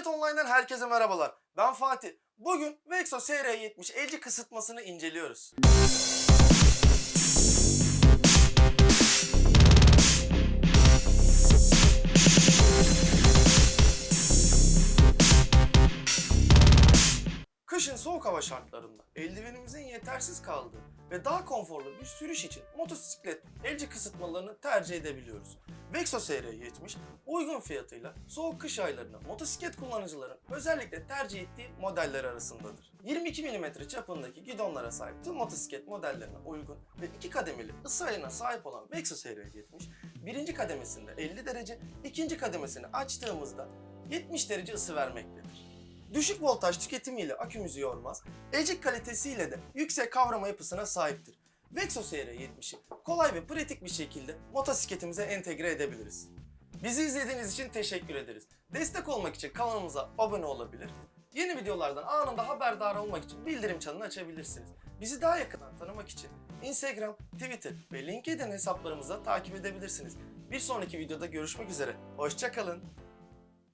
Motosiklet Online'dan herkese merhabalar. Ben Fatih. Bugün Vexo SR70 elci kısıtmasını inceliyoruz. Kışın soğuk hava şartlarında eldivenimizin yetersiz kaldığı ve daha konforlu bir sürüş için motosiklet elci kısıtmalarını tercih edebiliyoruz. Vexo SR70 uygun fiyatıyla soğuk kış aylarında motosiklet kullanıcıların özellikle tercih ettiği modeller arasındadır. 22 mm çapındaki gidonlara sahip tüm motosiklet modellerine uygun ve iki kademeli ısı ayarına sahip olan Vexo SR70 birinci kademesinde 50 derece, ikinci kademesini açtığımızda 70 derece ısı vermektedir. Düşük voltaj tüketimiyle akümüzü yormaz, ecik kalitesiyle de yüksek kavrama yapısına sahiptir. Vexo SR70'i kolay ve pratik bir şekilde motosikletimize entegre edebiliriz. Bizi izlediğiniz için teşekkür ederiz. Destek olmak için kanalımıza abone olabilir. Yeni videolardan anında haberdar olmak için bildirim çanını açabilirsiniz. Bizi daha yakından tanımak için Instagram, Twitter ve LinkedIn hesaplarımızda takip edebilirsiniz. Bir sonraki videoda görüşmek üzere. Hoşçakalın.